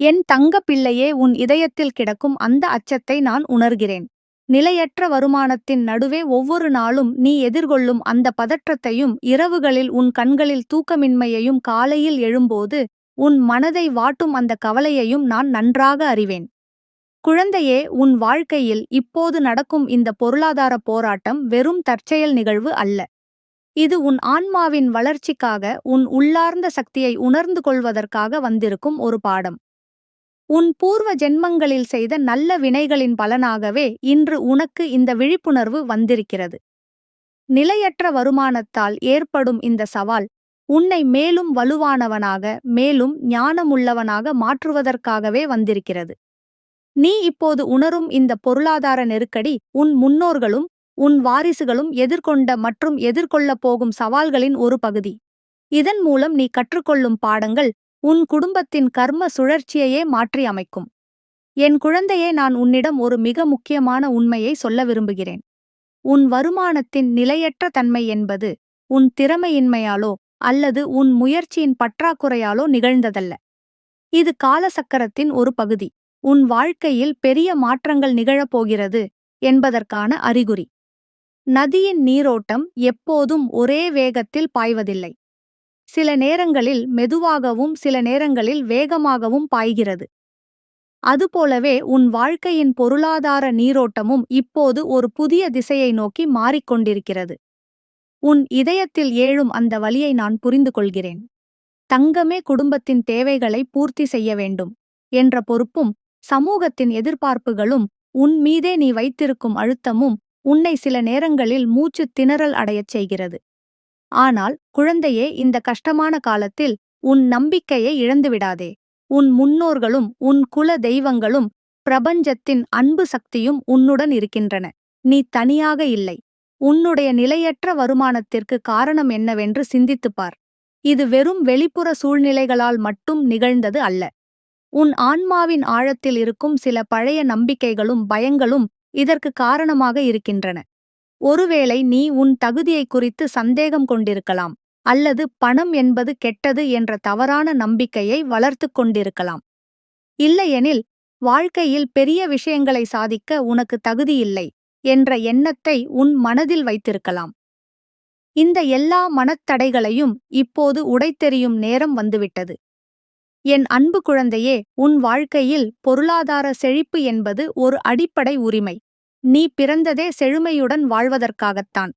என் தங்க பிள்ளையே உன் இதயத்தில் கிடக்கும் அந்த அச்சத்தை நான் உணர்கிறேன். நிலையற்ற வருமானத்தின் நடுவே ஒவ்வொரு நாளும் நீ எதிர்கொள்ளும் அந்த பதற்றத்தையும் இரவுகளில் உன் கண்களில் தூக்கமின்மையையும் காலையில் எழும்போது உன் மனதை வாட்டும் அந்த கவலையையும் நான் நன்றாக அறிவேன். குழந்தையே உன் வாழ்க்கையில் இப்போது நடக்கும் இந்த பொருளாதார போராட்டம் வெறும் தற்செயல் நிகழ்வு அல்ல. இது உன் ஆன்மாவின் வளர்ச்சிக்காக உன் உள்ளார்ந்த சக்தியை உணர்ந்து கொள்வதற்காக வந்திருக்கும் ஒரு பாடம். உன் பூர்வ ஜென்மங்களில் செய்த நல்ல வினைகளின் பலனாகவே இன்று உனக்கு இந்த விழிப்புணர்வு வந்திருக்கிறது. நிலையற்ற வருமானத்தால் ஏற்படும் இந்த சவால் உன்னை மேலும் வலுவானவனாக மேலும் ஞானமுள்ளவனாக மாற்றுவதற்காகவே வந்திருக்கிறது. நீ இப்போது உணரும் இந்த பொருளாதார நெருக்கடி உன் முன்னோர்களும் உன் வாரிசுகளும் எதிர்கொண்ட மற்றும் எதிர்கொள்ளப் போகும் சவால்களின் ஒரு பகுதி. இதன் மூலம் நீ கற்றுக்கொள்ளும் பாடங்கள் உன் குடும்பத்தின் கர்ம சுழற்சியையே மாற்றி அமைக்கும். என் குழந்தையே நான் உன்னிடம் ஒரு மிக முக்கியமான உண்மையை சொல்ல விரும்புகிறேன். உன் வருமானத்தின் நிலையற்ற தன்மை என்பது உன் திறமையின்மையாலோ அல்லது உன் முயற்சியின் பற்றாக்குறையாலோ நிகழ்ந்ததல்ல. இது காலசக்கரத்தின் ஒரு பகுதி. உன் வாழ்க்கையில் பெரிய மாற்றங்கள் நிகழப்போகிறது என்பதற்கான அறிகுறி. நதியின் நீரோட்டம் எப்போதும் ஒரே வேகத்தில் பாய்வதில்லை. சில நேரங்களில் மெதுவாகவும் சில நேரங்களில் வேகமாகவும் பாய்கிறது. அதுபோலவே உன் வாழ்க்கையின் பொருளாதார நீரோட்டமும் இப்போது ஒரு புதிய திசையை நோக்கி மாறிக்கொண்டிருக்கிறது. உன் இதயத்தில் ஏழும் அந்த வலியை நான் புரிந்து கொள்கிறேன் தங்கமே குடும்பத்தின் தேவைகளை பூர்த்தி செய்ய வேண்டும் என்ற பொறுப்பும் சமூகத்தின் எதிர்பார்ப்புகளும் உன் மீதே நீ வைத்திருக்கும் அழுத்தமும் உன்னை சில நேரங்களில் மூச்சு திணறல் அடையச் செய்கிறது. ஆனால் குழந்தையே இந்த கஷ்டமான காலத்தில் உன் நம்பிக்கையை இழந்துவிடாதே உன் முன்னோர்களும் உன் குல தெய்வங்களும் பிரபஞ்சத்தின் அன்பு சக்தியும் உன்னுடன் இருக்கின்றன. நீ தனியாக இல்லை. உன்னுடைய நிலையற்ற வருமானத்திற்கு காரணம் என்னவென்று சிந்தித்துப் பார். இது வெறும் வெளிப்புற சூழ்நிலைகளால் மட்டும் நிகழ்ந்தது அல்ல. உன் ஆன்மாவின் ஆழத்தில் இருக்கும் சில பழைய நம்பிக்கைகளும் பயங்களும் இதற்கு காரணமாக இருக்கின்றன. ஒருவேளை நீ உன் தகுதியை குறித்து சந்தேகம் கொண்டிருக்கலாம் அல்லது பணம் என்பது கெட்டது என்ற தவறான நம்பிக்கையை வளர்த்துக் கொண்டிருக்கலாம். இல்லையெனில் வாழ்க்கையில் பெரிய விஷயங்களை சாதிக்க உனக்கு தகுதியில்லை என்ற எண்ணத்தை உன் மனதில் வைத்திருக்கலாம். இந்த எல்லா மனத்தடைகளையும் இப்போது உடைத்தெறியும் நேரம் வந்துவிட்டது. என் அன்பு குழந்தையே உன் வாழ்க்கையில் பொருளாதார செழிப்பு என்பது ஒரு அடிப்படை உரிமை. நீ பிறந்ததே செழுமையுடன் வாழ்வதற்காகத்தான்.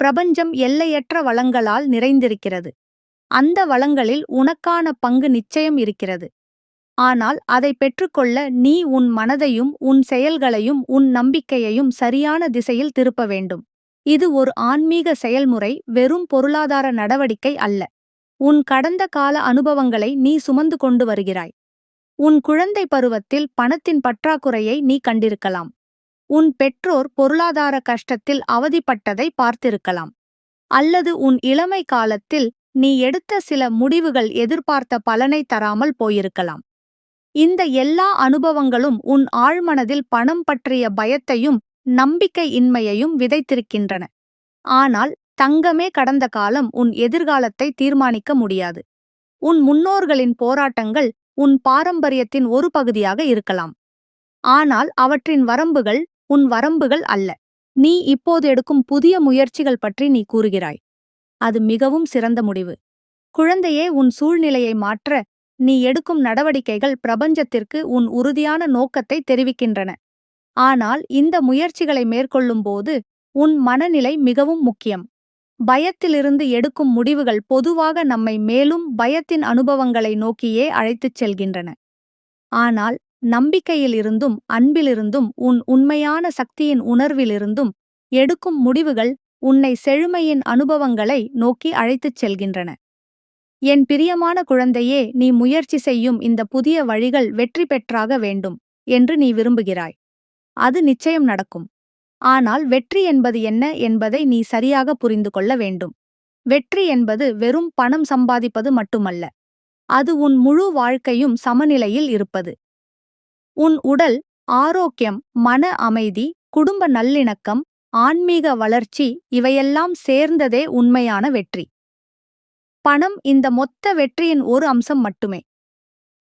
பிரபஞ்சம் எல்லையற்ற வளங்களால் நிறைந்திருக்கிறது. அந்த வளங்களில் உனக்கான பங்கு நிச்சயம் இருக்கிறது. ஆனால் அதை பெற்றுக்கொள்ள நீ உன் மனதையும் உன் செயல்களையும் உன் நம்பிக்கையையும் சரியான திசையில் திருப்ப வேண்டும். இது ஒரு ஆன்மீக செயல்முறை வெறும் பொருளாதார நடவடிக்கை அல்ல. உன் கடந்த கால அனுபவங்களை நீ சுமந்து கொண்டு வருகிறாய். உன் குழந்தை பருவத்தில் பணத்தின் பற்றாக்குறையை நீ கண்டிருக்கலாம். உன் பெற்றோர் பொருளாதார கஷ்டத்தில் அவதிப்பட்டதை பார்த்திருக்கலாம். அல்லது உன் இளமை காலத்தில் நீ எடுத்த சில முடிவுகள் எதிர்பார்த்த பலனை தராமல் போயிருக்கலாம். இந்த எல்லா அனுபவங்களும் உன் ஆழ்மனதில் பணம் பற்றிய பயத்தையும் நம்பிக்கை இன்மையையும் விதைத்திருக்கின்றன. ஆனால் தங்கமே கடந்த காலம் உன் எதிர்காலத்தை தீர்மானிக்க முடியாது. உன் முன்னோர்களின் போராட்டங்கள் உன் பாரம்பரியத்தின் ஒரு பகுதியாக இருக்கலாம். ஆனால் அவற்றின் வரம்புகள் உன் வரம்புகள் அல்ல. நீ இப்போது எடுக்கும் புதிய முயற்சிகள் பற்றி நீ கூறுகிறாய். அது மிகவும் சிறந்த முடிவு. குழந்தையே உன் சூழ்நிலையை மாற்ற நீ எடுக்கும் நடவடிக்கைகள் பிரபஞ்சத்திற்கு உன் உறுதியான நோக்கத்தை தெரிவிக்கின்றன. ஆனால் இந்த முயற்சிகளை மேற்கொள்ளும்போது உன் மனநிலை மிகவும் முக்கியம். பயத்திலிருந்து எடுக்கும் முடிவுகள் பொதுவாக நம்மை மேலும் பயத்தின் அனுபவங்களை நோக்கியே அழைத்துச் செல்கின்றன. ஆனால் நம்பிக்கையிலிருந்தும் அன்பிலிருந்தும் உன் உண்மையான சக்தியின் உணர்விலிருந்தும் எடுக்கும் முடிவுகள் உன்னை செழுமையின் அனுபவங்களை நோக்கி அழைத்துச் செல்கின்றன. என் பிரியமான குழந்தையே நீ முயற்சி செய்யும் இந்த புதிய வழிகள் வெற்றி பெற்றாக வேண்டும் என்று நீ விரும்புகிறாய். அது நிச்சயம் நடக்கும். ஆனால் வெற்றி என்பது என்ன என்பதை நீ சரியாக புரிந்து கொள்ள வேண்டும். வெற்றி என்பது வெறும் பணம் சம்பாதிப்பது மட்டுமல்ல. அது உன் முழு வாழ்க்கையும் சமநிலையில் இருப்பது. உன் உடல் ஆரோக்கியம் மன அமைதி குடும்ப நல்லிணக்கம் ஆன்மீக வளர்ச்சி இவையெல்லாம் சேர்ந்ததே உண்மையான வெற்றி. பணம் இந்த மொத்த வெற்றியின் ஒரு அம்சம் மட்டுமே.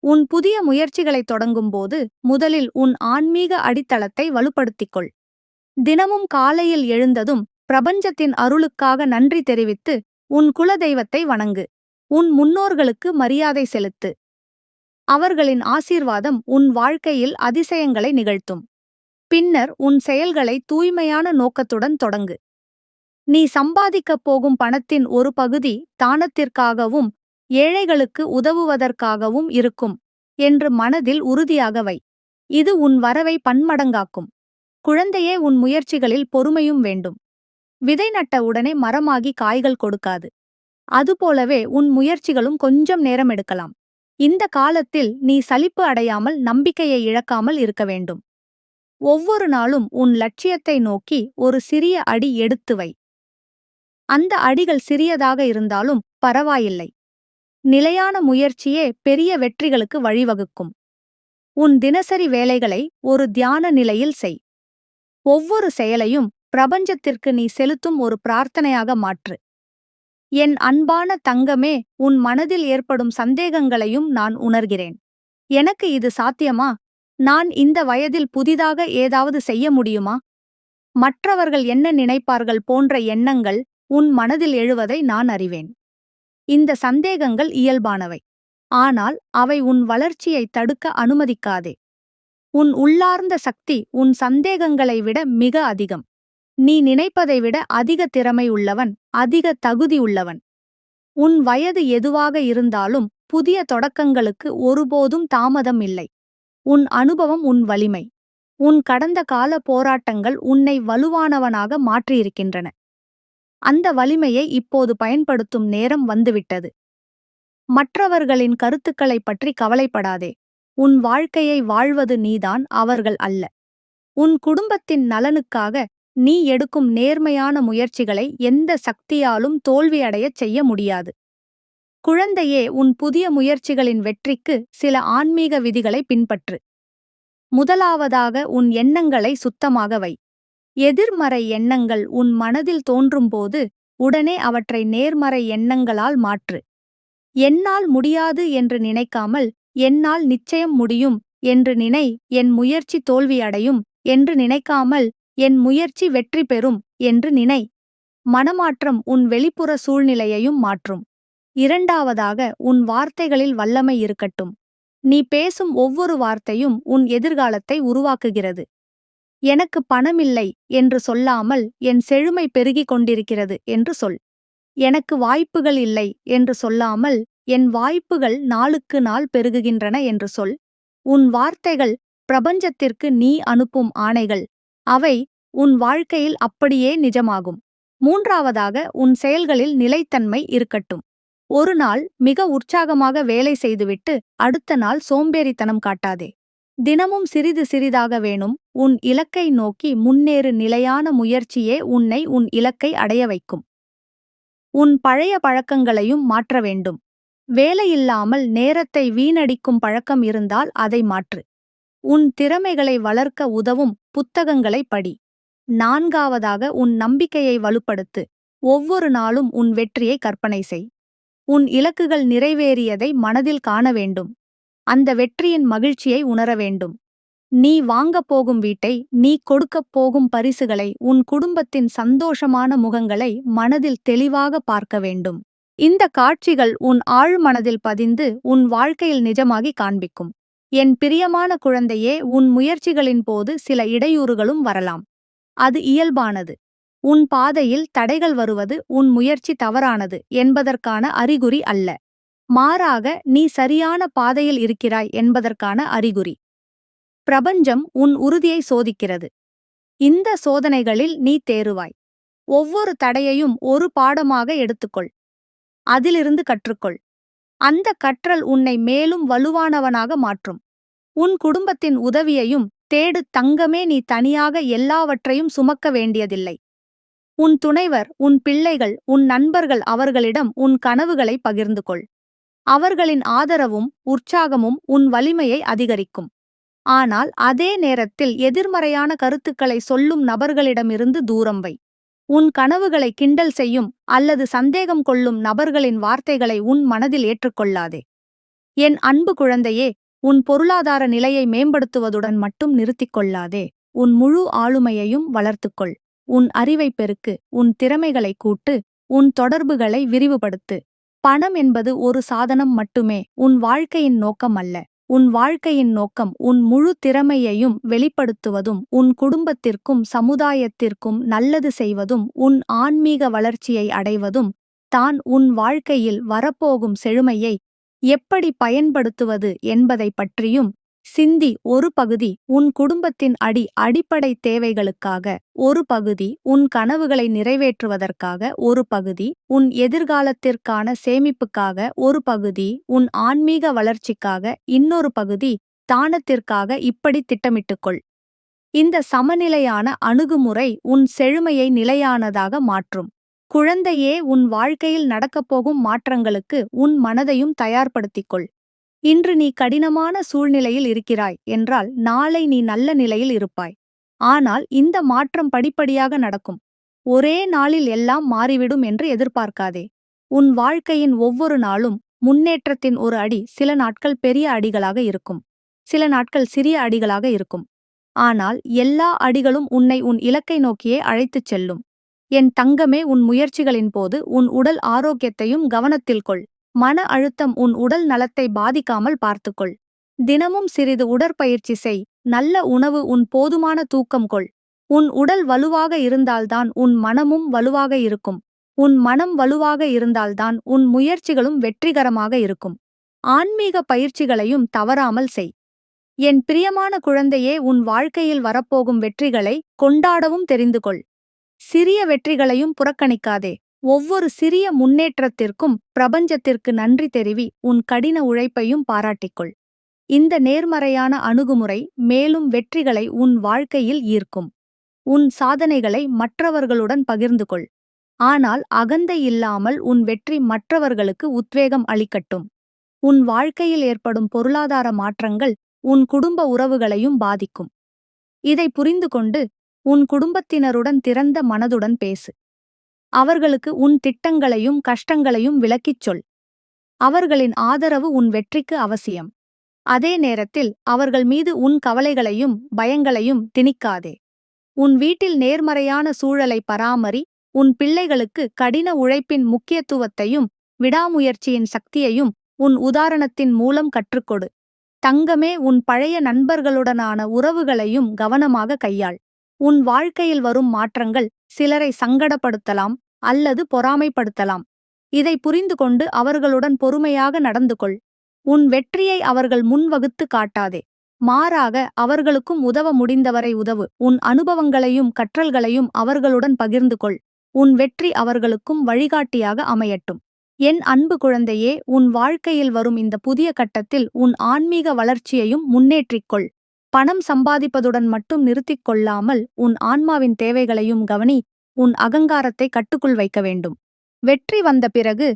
உன் புதிய முயற்சிகளை தொடங்கும்போது முதலில் உன் ஆன்மீக அடித்தளத்தை வலுப்படுத்திக்கொள். தினமும் காலையில் எழுந்ததும் பிரபஞ்சத்தின் அருளுக்காக நன்றி தெரிவித்து உன் குலதெய்வத்தை வணங்கு. உன் முன்னோர்களுக்கு மரியாதை செலுத்து. அவர்களின் ஆசீர்வாதம் உன் வாழ்க்கையில் அதிசயங்களை நிகழ்த்தும். பின்னர் உன் செயல்களை தூய்மையான நோக்கத்துடன் தொடங்கு. நீ சம்பாதிக்கப் போகும் பணத்தின் ஒரு பகுதி தானத்திற்காகவும் ஏழைகளுக்கு உதவுவதற்காகவும் இருக்கும் என்று மனதில் உறுதியாக வை. இது உன் வரவை பன்மடங்காக்கும். குழந்தையே உன் முயற்சிகளில் பொறுமையும் வேண்டும். விதை நட்ட உடனே மரமாகி காய்கள் கொடுக்காது. அதுபோலவே உன் முயற்சிகளும் கொஞ்சம் நேரம் எடுக்கலாம். இந்த காலத்தில் நீ சலிப்பு அடையாமல் நம்பிக்கையை இழக்காமல் இருக்க வேண்டும். ஒவ்வொரு நாளும் உன் லட்சியத்தை நோக்கி ஒரு சிறிய அடி எடுத்து வை. அந்த அடிகள் சிறியதாக இருந்தாலும் பரவாயில்லை. நிலையான முயற்சியே பெரிய வெற்றிகளுக்கு வழிவகுக்கும். உன் தினசரி வேலைகளை ஒரு தியான நிலையில் செய். ஒவ்வொரு செயலையும் பிரபஞ்சத்திற்கு நீ செலுத்தும் ஒரு பிரார்த்தனையாக மாற்று. என் அன்பான தங்கமே உன் மனதில் ஏற்படும் சந்தேகங்களையும் நான் உணர்கிறேன். எனக்கு இது சாத்தியமா? நான் இந்த வயதில் புதிதாக ஏதாவது செய்ய முடியுமா? மற்றவர்கள் என்ன நினைப்பார்கள் போன்ற எண்ணங்கள் உன் மனதில் எழுவதை நான் அறிவேன். இந்த சந்தேகங்கள் இயல்பானவை. ஆனால் அவை உன் வளர்ச்சியை தடுக்க அனுமதிக்காதே. உன் உள்ளார்ந்த சக்தி உன் சந்தேகங்களை விட மிக அதிகம். நீ நினைப்பதை விட அதிக திறமை உள்ளவன் அதிக தகுதி உள்ளவன். உன் வயது எதுவாக இருந்தாலும் புதிய தொடக்கங்களுக்கு ஒருபோதும் தாமதம் இல்லை. உன் அனுபவம் உன் வலிமை. உன் கடந்த கால போராட்டங்கள் உன்னை வலுவானவனாக மாற்றியிருக்கின்றன. அந்த வலிமையை இப்போது பயன்படுத்தும் நேரம் வந்துவிட்டது. மற்றவர்களின் கருத்துக்களைப் பற்றி கவலைப்படாதே. உன் வாழ்க்கையை வாழ்வது நீதான் அவர்கள் அல்ல. உன் குடும்பத்தின் நலனுக்காக நீ எடுக்கும் நேர்மையான முயற்சிகளை எந்த சக்தியாலும் தோல்வியடையச் செய்ய முடியாது. குழந்தையே உன் புதிய முயற்சிகளின் வெற்றிக்கு சில ஆன்மீக விதிகளை பின்பற்று. முதலாவதாக உன் எண்ணங்களை சுத்தமாக வை. எதிர்மறை எண்ணங்கள் உன் மனதில் தோன்றும்போது உடனே அவற்றை நேர்மறை எண்ணங்களால் மாற்று. என்னால் முடியாது என்று நினைக்காமல் என்னால் நிச்சயம் முடியும் என்று நினை என் முயற்சி தோல்வியடையும் என்று நினைக்காமல் என் முயற்சி வெற்றி பெறும் என்று நினை. மனமாற்றம் உன் வெளிப்புற சூழ்நிலையையும் மாற்றும். இரண்டாவதாக உன் வார்த்தைகளில் வல்லமை இருக்கட்டும். நீ பேசும் ஒவ்வொரு வார்த்தையும் உன் எதிர்காலத்தை உருவாக்குகிறது. எனக்கு பணமில்லை என்று சொல்லாமல் என் செழுமை பெருகிக் கொண்டிருக்கிறது என்று சொல். எனக்கு வாய்ப்புகள் இல்லை என்று சொல்லாமல் என் வாய்ப்புகள் நாளுக்கு நாள் பெருகுகின்றன என்று சொல். உன் வார்த்தைகள் பிரபஞ்சத்திற்கு நீ அனுப்பும் ஆணைகள். அவை உன் வாழ்க்கையில் அப்படியே நிஜமாகும். மூன்றாவதாக உன் செயல்களில் நிலைத்தன்மை இருக்கட்டும். ஒரு நாள் மிக உற்சாகமாக வேலை செய்துவிட்டு அடுத்த நாள் சோம்பேறித்தனம் காட்டாதே. தினமும் சிறிது சிறிதாக வேணும். உன் இலக்கை நோக்கி முன்னேறு நிலையான முயற்சியே உன்னை உன் இலக்கை அடைய வைக்கும். உன் பழைய பழக்கங்களையும் மாற்ற வேண்டும். வேலையில்லாமல் நேரத்தை வீணடிக்கும் பழக்கம் இருந்தால் அதை மாற்று. உன் திறமைகளை வளர்க்க உதவும் புத்தகங்களை படி. நான்காவதாக உன் நம்பிக்கையை வலுப்படுத்து. ஒவ்வொரு நாளும் உன் வெற்றியை கற்பனை செய். உன் இலக்குகள் நிறைவேறியதை மனதில் காண வேண்டும். அந்த வெற்றியின் மகிழ்ச்சியை உணர வேண்டும். நீ வாங்கப் போகும் வீட்டை நீ கொடுக்கப் போகும் பரிசுகளை உன் குடும்பத்தின் சந்தோஷமான முகங்களை மனதில் தெளிவாக பார்க்க வேண்டும். இந்த காட்சிகள் உன் ஆழ்மனதில் பதிந்து உன் வாழ்க்கையில் நிஜமாகி காண்பிக்கும். என் பிரியமான குழந்தையே உன் முயற்சிகளின் போது சில இடையூறுகளும் வரலாம். அது இயல்பானது. உன் பாதையில் தடைகள் வருவது உன் முயற்சி தவறானது என்பதற்கான அறிகுறி அல்ல. மாறாக நீ சரியான பாதையில் இருக்கிறாய் என்பதற்கான அறிகுறி. பிரபஞ்சம் உன் உறுதியை சோதிக்கிறது. இந்த சோதனைகளில் நீ தேறுவாய். ஒவ்வொரு தடையையும் ஒரு பாடமாக எடுத்துக்கொள். அதிலிருந்து கற்றுக்கொள். அந்த கற்றல் உன்னை மேலும் வலுவானவனாக மாற்றும். உன் குடும்பத்தின் உதவியையும் தேடு தங்கமே நீ தனியாக எல்லாவற்றையும் சுமக்க வேண்டியதில்லை. உன் துணைவர் உன் பிள்ளைகள் உன் நண்பர்கள் அவர்களிடம் உன் கனவுகளை பகிர்ந்து கொள் அவர்களின் ஆதரவும் உற்சாகமும் உன் வலிமையை அதிகரிக்கும். ஆனால் அதே நேரத்தில் எதிர்மறையான கருத்துக்களை சொல்லும் நபர்களிடமிருந்து தூரம் வை. உன் கனவுகளை கிண்டல் செய்யும் அல்லது சந்தேகம் கொள்ளும் நபர்களின் வார்த்தைகளை உன் மனதில் ஏற்றுக்கொள்ளாதே. என் அன்பு குழந்தையே உன் பொருளாதார நிலையை மேம்படுத்துவதுடன் மட்டும் நிறுத்திக் கொள்ளாதே. உன் முழு ஆளுமையையும் வளர்த்துக்கொள் உன் அறிவைப் பெருக்கு. உன் திறமைகளை கூட்டு. உன் தொடர்புகளை விரிவுபடுத்து. பணம் என்பது ஒரு சாதனம் மட்டுமே. உன் வாழ்க்கையின் நோக்கம் அல்ல. உன் வாழ்க்கையின் நோக்கம் உன் முழு திறமையையும் வெளிப்படுத்துவதும் உன் குடும்பத்திற்கும் சமுதாயத்திற்கும் நல்லது செய்வதும் உன் ஆன்மீக வளர்ச்சியை அடைவதும் தான் உன் வாழ்க்கையில் வரப்போகும் செழுமையை எப்படி பயன்படுத்துவது என்பதைப் பற்றியும் சிந்தி ஒரு பகுதி உன் குடும்பத்தின் அடி அடிப்படை தேவைகளுக்காக ஒரு பகுதி உன் கனவுகளை நிறைவேற்றுவதற்காக ஒரு பகுதி உன் எதிர்காலத்திற்கான சேமிப்புக்காக ஒரு பகுதி உன் ஆன்மீக வளர்ச்சிக்காக இன்னொரு பகுதி தானத்திற்காக இப்படி திட்டமிட்டுக்கொள். இந்த சமநிலையான அணுகுமுறை உன் செழுமையை நிலையானதாக மாற்றும். குழந்தையே உன் வாழ்க்கையில் நடக்கப்போகும் மாற்றங்களுக்கு உன் மனதையும் தயார்படுத்திக்கொள். இன்று நீ கடினமான சூழ்நிலையில் இருக்கிறாய் என்றால் நாளை நீ நல்ல நிலையில் இருப்பாய். ஆனால் இந்த மாற்றம் படிப்படியாக நடக்கும். ஒரே நாளில் எல்லாம் மாறிவிடும் என்று எதிர்பார்க்காதே. உன் வாழ்க்கையின் ஒவ்வொரு நாளும் முன்னேற்றத்தின் ஒரு அடி சில நாட்கள் பெரிய அடிகளாக இருக்கும். சில நாட்கள் சிறிய அடிகளாக இருக்கும். ஆனால் எல்லா அடிகளும் உன்னை உன் இலக்கை நோக்கியே அழைத்துச் செல்லும். என் தங்கமே உன் முயற்சிகளின் போது உன் உடல் ஆரோக்கியத்தையும் கவனத்தில் கொள். மன அழுத்தம் உன் உடல் நலத்தை பாதிக்காமல் பார்த்துக்கொள். தினமும் சிறிது உடற்பயிற்சி செய். நல்ல உணவு உன் போதுமான தூக்கம் கொள். உன் உடல் வலுவாக இருந்தால்தான் உன் மனமும் வலுவாக இருக்கும். உன் மனம் வலுவாக இருந்தால்தான் உன் முயற்சிகளும் வெற்றிகரமாக இருக்கும். ஆன்மீக பயிற்சிகளையும் தவறாமல் செய். என் பிரியமான குழந்தையே உன் வாழ்க்கையில் வரப்போகும் வெற்றிகளை கொண்டாடவும் தெரிந்து கொள். சிறிய வெற்றிகளையும் புறக்கணிக்காதே. ஒவ்வொரு சிறிய முன்னேற்றத்திற்கும் பிரபஞ்சத்திற்கு நன்றி தெரிவி உன் கடின உழைப்பையும் பாராட்டிக்கொள். இந்த நேர்மறையான அணுகுமுறை மேலும் வெற்றிகளை உன் வாழ்க்கையில் ஈர்க்கும். உன் சாதனைகளை மற்றவர்களுடன் பகிர்ந்து கொள் ஆனால் அகந்தை இல்லாமல் உன் வெற்றி மற்றவர்களுக்கு உத்வேகம் அளிக்கட்டும். உன் வாழ்க்கையில் ஏற்படும் பொருளாதார மாற்றங்கள் உன் குடும்ப உறவுகளையும் பாதிக்கும். இதை புரிந்து கொண்டு உன் குடும்பத்தினருடன் திறந்த மனதுடன் பேசு. அவர்களுக்கு உன் திட்டங்களையும் கஷ்டங்களையும் விளக்கிச் சொல். அவர்களின் ஆதரவு உன் வெற்றிக்கு அவசியம். அதே நேரத்தில் அவர்கள் மீது உன் கவலைகளையும் பயங்களையும் திணிக்காதே. உன் வீட்டில் நேர்மறையான சூழலை பராமரி உன் பிள்ளைகளுக்கு கடின உழைப்பின் முக்கியத்துவத்தையும் விடாமுயற்சியின் சக்தியையும் உன் உதாரணத்தின் மூலம் கற்றுக்கொடு. தங்கமே உன் பழைய நண்பர்களுடனான உறவுகளையும் கவனமாக கையாள். உன் வாழ்க்கையில் வரும் மாற்றங்கள் சிலரை சங்கடப்படுத்தலாம் அல்லது பொறாமைப்படுத்தலாம். இதை புரிந்து கொண்டு அவர்களுடன் பொறுமையாக நடந்து கொள் உன் வெற்றியை அவர்கள் முன்வகுத்து காட்டாதே. மாறாக அவர்களுக்கும் உதவ முடிந்தவரை உதவு. உன் அனுபவங்களையும் கற்றல்களையும் அவர்களுடன் பகிர்ந்து கொள் உன் வெற்றி அவர்களுக்கும் வழிகாட்டியாக அமையட்டும். என் அன்பு குழந்தையே உன் வாழ்க்கையில் வரும் இந்த புதிய கட்டத்தில் உன் ஆன்மீக வளர்ச்சியையும் முன்னேற்றிக்கொள். பணம் சம்பாதிப்பதுடன் மட்டும் நிறுத்திக் கொள்ளாமல் உன் ஆன்மாவின் தேவைகளையும் கவனி உன் அகங்காரத்தை கட்டுக்குள் வைக்க வேண்டும். வெற்றி வந்த பிறகு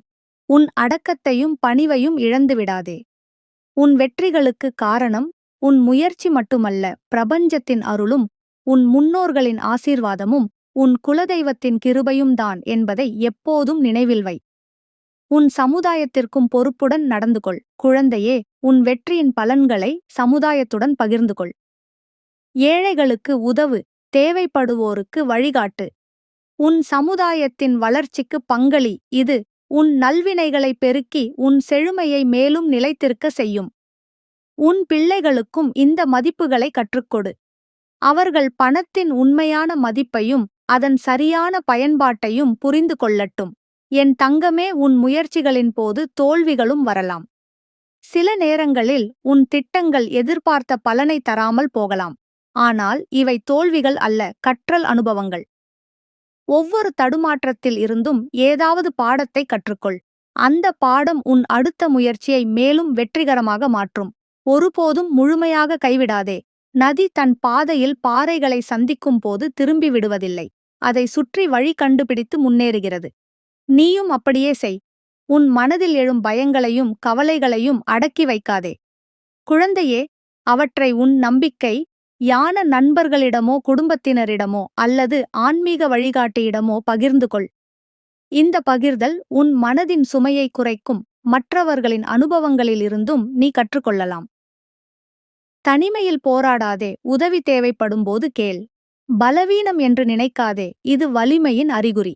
உன் அடக்கத்தையும் பணிவையும் இழந்துவிடாதே உன் வெற்றிகளுக்கு காரணம் உன் முயற்சி மட்டுமல்ல பிரபஞ்சத்தின் அருளும் உன் முன்னோர்களின் ஆசீர்வாதமும் உன் குலதெய்வத்தின் கிருபையும் தான் என்பதை எப்போதும் நினைவில் வை. உன் சமுதாயத்திற்கும் பொறுப்புடன் நடந்து கொள். குழந்தையே உன் வெற்றியின் பலன்களை சமுதாயத்துடன் பகிர்ந்து கொள் ஏழைகளுக்கு உதவு தேவைப்படுவோருக்கு வழிகாட்டு. உன் சமுதாயத்தின் வளர்ச்சிக்கு பங்களி இது உன் நல்வினைகளை பெருக்கி உன் செழுமையை மேலும் நிலைத்திருக்க செய்யும். உன் பிள்ளைகளுக்கும் இந்த மதிப்புகளை கற்றுக்கொடு. அவர்கள் பணத்தின் உண்மையான மதிப்பையும் அதன் சரியான பயன்பாட்டையும் புரிந்து கொள்ளட்டும் என் தங்கமே உன் முயற்சிகளின் போது தோல்விகளும் வரலாம். சில நேரங்களில் உன் திட்டங்கள் எதிர்பார்த்த பலனை தராமல் போகலாம். ஆனால் இவை தோல்விகள் அல்ல கற்றல் அனுபவங்கள். ஒவ்வொரு தடுமாற்றத்தில் இருந்தும் ஏதாவது பாடத்தை கற்றுக்கொள். அந்த பாடம் உன் அடுத்த முயற்சியை மேலும் வெற்றிகரமாக மாற்றும். ஒருபோதும் முழுமையாக கைவிடாதே. நதி தன் பாதையில் பாறைகளை சந்திக்கும் போது திரும்பி விடுவதில்லை. அதை சுற்றி வழி கண்டுபிடித்து முன்னேறுகிறது. நீயும் அப்படியே செய். உன் மனதில் எழும் பயங்களையும் கவலைகளையும் அடக்கி வைக்காதே. குழந்தையே அவற்றை உன் நம்பிக்கை யான நண்பர்களிடமோ குடும்பத்தினரிடமோ அல்லது ஆன்மீக வழிகாட்டியிடமோ பகிர்ந்து கொள். இந்த பகிர்தல் உன் மனதின் சுமையை குறைக்கும் மற்றவர்களின் அனுபவங்களிலிருந்தும் நீ கற்றுக்கொள்ளலாம். தனிமையில் போராடாதே உதவி தேவைப்படும்போது கேள். பலவீனம் என்று நினைக்காதே இது வலிமையின் அறிகுறி.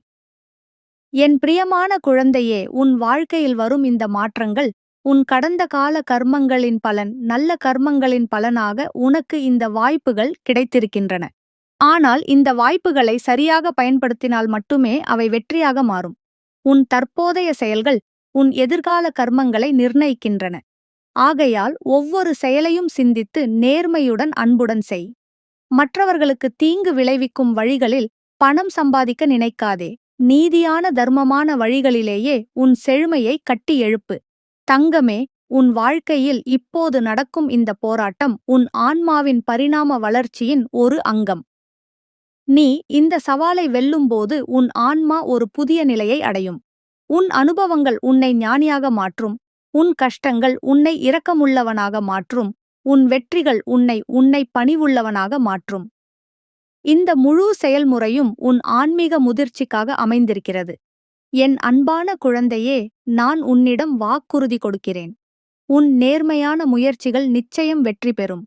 என் பிரியமான குழந்தையே உன் வாழ்க்கையில் வரும் இந்த மாற்றங்கள் உன் கடந்த கால கர்மங்களின் பலன் நல்ல கர்மங்களின் பலனாக உனக்கு இந்த வாய்ப்புகள் கிடைத்திருக்கின்றன. ஆனால் இந்த வாய்ப்புகளை சரியாக பயன்படுத்தினால் மட்டுமே அவை வெற்றியாக மாறும். உன் தற்போதைய செயல்கள் உன் எதிர்கால கர்மங்களை நிர்ணயிக்கின்றன. ஆகையால் ஒவ்வொரு செயலையும் சிந்தித்து நேர்மையுடன் அன்புடன் செய். மற்றவர்களுக்கு தீங்கு விளைவிக்கும் வழிகளில் பணம் சம்பாதிக்க நினைக்காதே. நீதியான தர்மமான வழிகளிலேயே உன் செழுமையை கட்டி எழுப்பு. தங்கமே உன் வாழ்க்கையில் இப்போது நடக்கும் இந்த போராட்டம் உன் ஆன்மாவின் பரிணாம வளர்ச்சியின் ஒரு அங்கம். நீ இந்த சவாலை வெல்லும்போது உன் ஆன்மா ஒரு புதிய நிலையை அடையும். உன் அனுபவங்கள் உன்னை ஞானியாக மாற்றும். உன் கஷ்டங்கள் உன்னை இரக்கமுள்ளவனாக மாற்றும். உன் வெற்றிகள் உன்னை உன்னை பணிவுள்ளவனாக மாற்றும். இந்த முழு செயல்முறையும் உன் ஆன்மீக முதிர்ச்சிக்காக அமைந்திருக்கிறது. என் அன்பான குழந்தையே நான் உன்னிடம் வாக்குறுதி கொடுக்கிறேன். உன் நேர்மையான முயற்சிகள் நிச்சயம் வெற்றி பெறும்.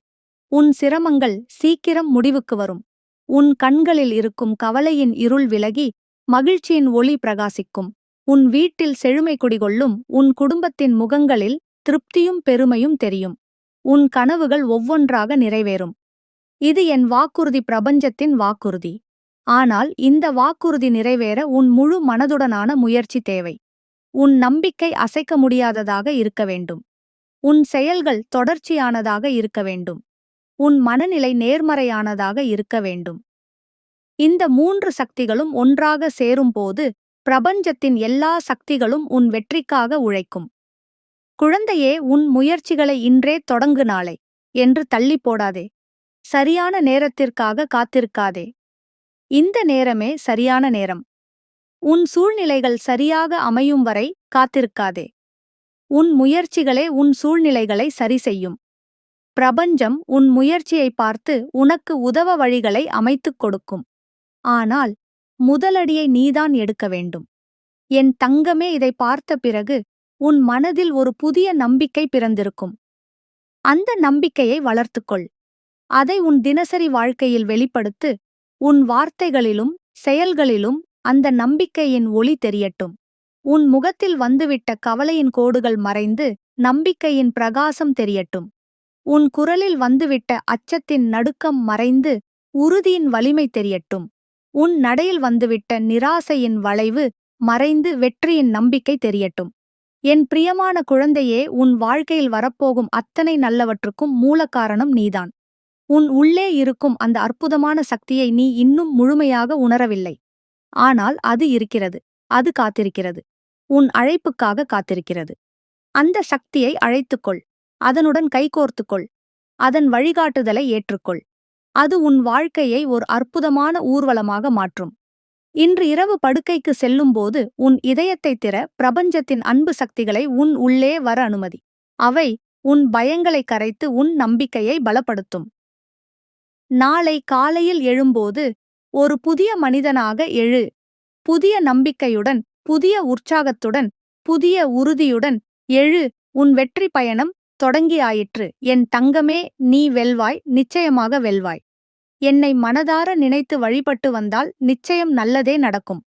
உன் சிரமங்கள் சீக்கிரம் முடிவுக்கு வரும். உன் கண்களில் இருக்கும் கவலையின் இருள் விலகி மகிழ்ச்சியின் ஒளி பிரகாசிக்கும். உன் வீட்டில் செழுமை குடிகொள்ளும் உன் குடும்பத்தின் முகங்களில் திருப்தியும் பெருமையும் தெரியும். உன் கனவுகள் ஒவ்வொன்றாக நிறைவேறும். இது என் வாக்குறுதி பிரபஞ்சத்தின் வாக்குறுதி. ஆனால் இந்த வாக்குறுதி நிறைவேற உன் முழு மனதுடனான முயற்சி தேவை. உன் நம்பிக்கை அசைக்க முடியாததாக இருக்க வேண்டும். உன் செயல்கள் தொடர்ச்சியானதாக இருக்க வேண்டும். உன் மனநிலை நேர்மறையானதாக இருக்க வேண்டும். இந்த மூன்று சக்திகளும் ஒன்றாக சேரும்போது பிரபஞ்சத்தின் எல்லா சக்திகளும் உன் வெற்றிக்காக உழைக்கும். குழந்தையே உன் முயற்சிகளை இன்றே தொடங்கு நாளை என்று தள்ளி போடாதே. சரியான நேரத்திற்காக காத்திருக்காதே. இந்த நேரமே சரியான நேரம். உன் சூழ்நிலைகள் சரியாக அமையும் வரை காத்திருக்காதே. உன் முயற்சிகளே உன் சூழ்நிலைகளை சரி செய்யும். பிரபஞ்சம் உன் முயற்சியை பார்த்து உனக்கு உதவ வழிகளை அமைத்துக் கொடுக்கும். ஆனால் முதலடியை நீதான் எடுக்க வேண்டும். என் தங்கமே இதை பார்த்த பிறகு உன் மனதில் ஒரு புதிய நம்பிக்கை பிறந்திருக்கும். அந்த நம்பிக்கையை வளர்த்துக்கொள். அதை உன் தினசரி வாழ்க்கையில் வெளிப்படுத்து. உன் வார்த்தைகளிலும் செயல்களிலும் அந்த நம்பிக்கையின் ஒளி தெரியட்டும். உன் முகத்தில் வந்துவிட்ட கவலையின் கோடுகள் மறைந்து நம்பிக்கையின் பிரகாசம் தெரியட்டும். உன் குரலில் வந்துவிட்ட அச்சத்தின் நடுக்கம் மறைந்து உறுதியின் வலிமை தெரியட்டும். உன் நடையில் வந்துவிட்ட நிராசையின் வளைவு மறைந்து வெற்றியின் நம்பிக்கை தெரியட்டும். என் பிரியமான குழந்தையே உன் வாழ்க்கையில் வரப்போகும் அத்தனை நல்லவற்றுக்கும் மூலக்காரணம் நீதான். உன் உள்ளே இருக்கும் அந்த அற்புதமான சக்தியை நீ இன்னும் முழுமையாக உணரவில்லை. ஆனால் அது இருக்கிறது. அது காத்திருக்கிறது. உன் அழைப்புக்காக காத்திருக்கிறது. அந்த சக்தியை அழைத்துக்கொள். அதனுடன் கைகோர்த்துக்கொள் அதன் வழிகாட்டுதலை ஏற்றுக்கொள். அது உன் வாழ்க்கையை ஒரு அற்புதமான ஊர்வலமாக மாற்றும். இன்று இரவு படுக்கைக்கு செல்லும்போது உன் இதயத்தைத் திற பிரபஞ்சத்தின் அன்பு சக்திகளை உன் உள்ளே வர அனுமதி. அவை உன் பயங்களை கரைத்து உன் நம்பிக்கையை பலப்படுத்தும். நாளை காலையில் எழும்போது ஒரு புதிய மனிதனாக எழு. புதிய நம்பிக்கையுடன் புதிய உற்சாகத்துடன் புதிய உறுதியுடன் எழு. உன் வெற்றி பயணம் தொடங்கியாயிற்று. என் தங்கமே நீ வெல்வாய் நிச்சயமாக வெல்வாய். என்னை மனதார நினைத்து வழிபட்டு வந்தால் நிச்சயம் நல்லதே நடக்கும்.